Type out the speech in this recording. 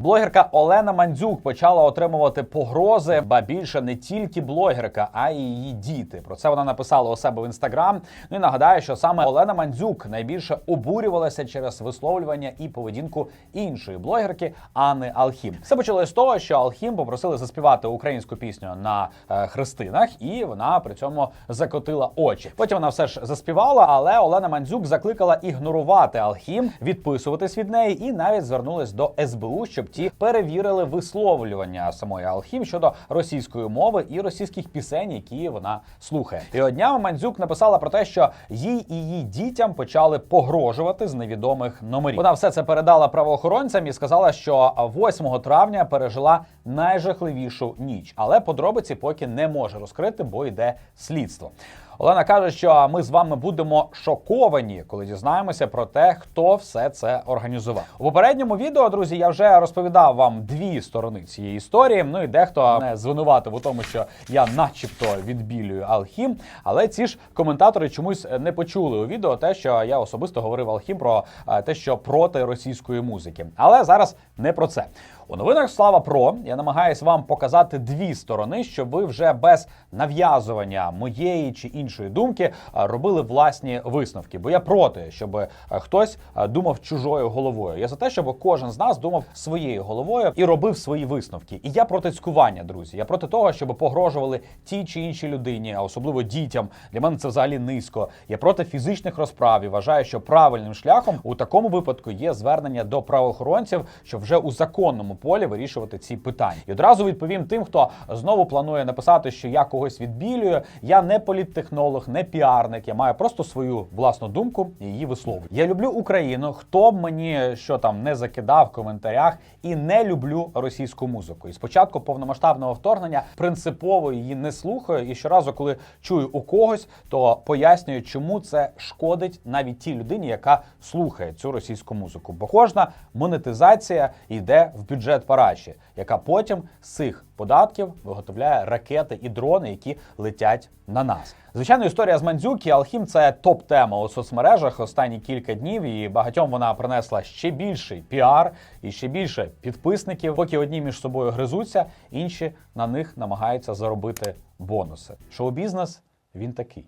Блогерка Олена Мандзюк почала отримувати погрози, ба більше не тільки блогерка, а й її діти. Про це вона написала у себе в інстаграм. Ну і нагадаю, що саме Олена Мандзюк найбільше обурювалася через висловлювання і поведінку іншої блогерки Анни Алхім. Все почалося з того, що Алхім попросили заспівати українську пісню на е, хрестинах, і вона при цьому закотила очі. Потім вона все ж заспівала, але Олена Мандзюк закликала ігнорувати Алхім, відписуватись від неї, і навіть звернулась до СБУ, щоб ті перевірили висловлювання самої Алхім щодо російської мови і російських пісень, які вона слухає. І однями Мандзюк написала про те, що їй і її дітям почали погрожувати з невідомих номерів. Вона все це передала правоохоронцям і сказала, що 8 травня пережила найжахливішу ніч, але подробиці поки не може розкрити, бо йде слідство. Олена каже, що ми з вами будемо шоковані, коли дізнаємося про те, хто все це організував. У попередньому відео, друзі, я вже розповідав вам дві сторони цієї історії. Ну і дехто мене звинуватив у тому, що я, начебто, відбілюю Алхім. Але ці ж коментатори чомусь не почули у відео те, що я особисто говорив Алхім про е, те, що проти російської музики. Але зараз не про це. У новинах Слава Про я намагаюсь вам показати дві сторони, щоб ви вже без нав'язування моєї чи іншої думки робили власні висновки. Бо я проти, щоб хтось думав чужою головою. Я за те, щоб кожен з нас думав своєю головою і робив свої висновки. І я проти цькування, друзі. Я проти того, щоб погрожували тій чи іншій людині, а особливо дітям. Для мене це взагалі низько. Я проти фізичних розправ і вважаю, що правильним шляхом у такому випадку є звернення до правоохоронців, що вже у законному полі вирішувати ці питання. І одразу відповім тим, хто знову планує написати, що я когось відбілюю. Я не політтехнолог, не піарник. Я маю просто свою власну думку і її висловлюю. Я люблю Україну. Хто б мені що там не закидав в коментарях, і не люблю російську музику. І спочатку повномасштабного вторгнення принципово її не слухаю. І щоразу, коли чую у когось, то пояснюю, чому це шкодить навіть тій людині, яка слухає цю російську музику. Бо кожна монетизація йде в бюджет параші, яка потім з цих податків виготовляє ракети і дрони, які летять на нас. Звичайно, історія з Мандзюки Алхім це топ-тема у соцмережах останні кілька днів, і багатьом вона принесла ще більший піар і ще більше підписників. Поки одні між собою гризуться, інші на них намагаються заробити бонуси. Шоу-бізнес він такий.